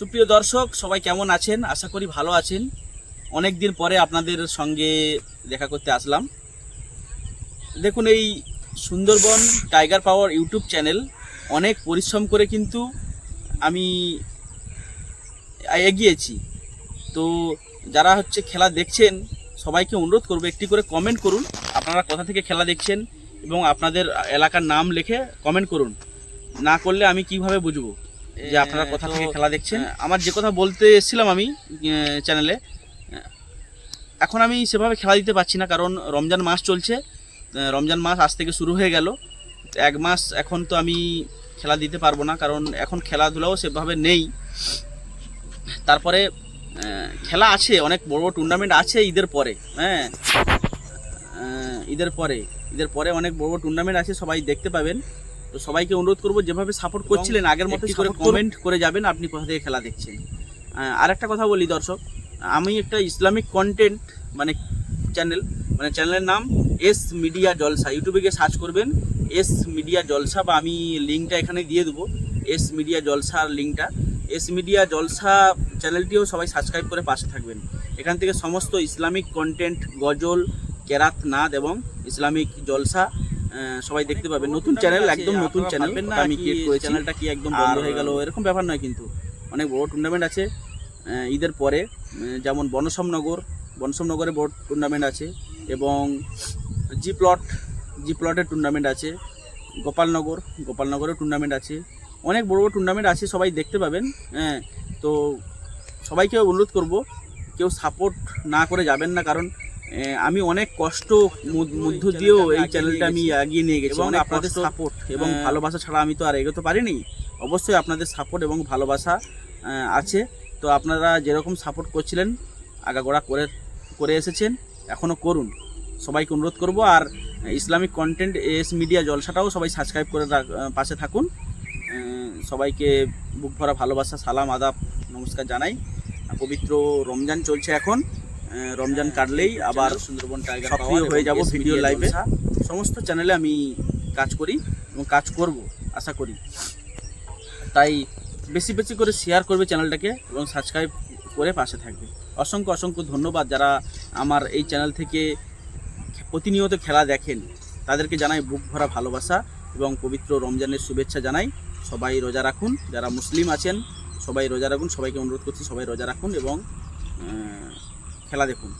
সুপ্রিয় দর্শক, সবাই কেমন আছেন? আশা করি ভালো আছেন। অনেক দিন পরে আপনাদের সঙ্গে দেখা করতে আসলাম। দেখুন, এই Sundarban tiger power YouTube channel অনেক পরিশ্রম করে কিন্তু আমি এগিয়েছি। তো যারা হচ্ছে খেলা দেখছেন, সবাইকে অনুরোধ করব একটি করে কমেন্ট করুন। আপনারা কোথা থেকে খেলা দেখছেন এবং আপনাদের এলাকার নাম লিখে কমেন্ট করুন। না করলে আমি কীভাবে বুঝব? যে আপনারা কোথা থেকে খেলা দেখছেন? আমার যে কথা বলতে এসেছিলাম আমি চ্যানেলে এখন আমি সেভাবে খেলা দিতে পারছি না কারণ রমজান মাস চলছে রমজান মাস আজ থেকে শুরু হয়ে গেল। এক মাস এখন তো আমি খেলা দিতে পারব না কারণ এখন খেলাধুলাও সেভাবে নেই। তারপরে খেলা আছে অনেক বড় বড় টুর্নামেন্ট আছে ঈদের পরে হ্যাঁ? ঈদের পরে ঈদের পরে অনেক বড় বড় টুর্নামেন্ট আছে সবাই দেখতে পাবেন। তো সবাইকে অনুরোধ করব যেভাবে সাপোর্ট করছিলেন আগের মতো করে কমেন্ট করে যাবেন আপনি কোথা থেকে খেলা দেখছেন। আর একটা কথা বলি দর্শক আমি একটা ইসলামিক কন্টেন্ট মানে চ্যানেল মানে চ্যানেলের নাম এস মিডিয়া জলসা ইউটিউবে গিয়ে সার্চ করবেন এস মিডিয়া জলসা বা আমি লিঙ্কটা এখানে দিয়ে দেবো এস মিডিয়া জলসার লিঙ্কটা এস মিডিয়া জলসা চ্যানেলটিও সবাই সাবস্ক্রাইব করে পাশে থাকবেন। এখান থেকে সমস্ত ইসলামিক কন্টেন্ট গজল কেরাত নাদ এবং ইসলামিক জলসা সবাই দেখতে পাবে। নতুন চ্যানেল একদম নতুন চ্যানেল আমি কি ক্রিয়েট করেছি। চ্যানেলটা কি একদম বন্ধ হয়ে গেল এরকম ব্যাপার নয় কিন্তু। অনেক বড় টুর্নামেন্ট আছে। ঈদের পরে যেমন বনসমনগর বনসমনগরে বড় টুর্নামেন্ট আছে এবং জি প্লট জি প্লটের টুর্নামেন্ট আছে। গোপালনগর গোপালনগরের টুর্নামেন্ট আছে। অনেক বড় বড় টুর্নামেন্ট আছে সবাই দেখতে পাবেন। হ্যাঁ তো সবাইকে অনুরোধ করব কেউ সাপোর্ট না করে যাবেন না কারণ আমি অনেক কষ্ট মধ্য- দিয়েও এই চ্যানেলটা আমি এগিয়ে নিয়ে গেছি। এবং অনেক আপনাদের সাপোর্ট এবং ভালোবাসা ছাড়া আমি তো আর এগোতে পারিনি। অবশ্যই আপনাদের সাপোর্ট এবং ভালোবাসা আছে। তো আপনারা যেরকম সাপোর্ট করছিলেন আগাগোড়া করে করে এসেছেন এখনও করুন। সবাইকে অনুরোধ করব আর ইসলামিক কন্টেন্ট এস মিডিয়া জলসাটাও সবাই সাবস্ক্রাইব করে পাশে থাকুন। সবাইকে বুক ভরা ভালোবাসা সালাম আদাব নমস্কার জানাই। পবিত্র রমজান চলছে এখন। রমজান কাটলেই আবার সুন্দরবন টাইগার সক্রিয় হয়ে যাব ভিডিও লাইভে সমস্ত চ্যানেলে আমি কাজ করি এবং কাজ করব আশা করি। তাই বেশি বেশি করে শেয়ার করবে চ্যানেলটাকে এবং সাবস্ক্রাইব করে পাশে থাকবে। অসংখ্য অসংখ্য ধন্যবাদ যারা আমার এই চ্যানেল থেকে প্রতিনিয়ত খেলা দেখেন। তাদেরকে জানাই বুক ভরা ভালোবাসা এবং পবিত্র রমজানের শুভেচ্ছা জানাই। সবাই রোজা রাখুন যারা মুসলিম আছেন সবাই রোজা রাখুন। সবাইকে অনুরোধ করছি সবাই রোজা রাখুন এবং খেলা দেখুন।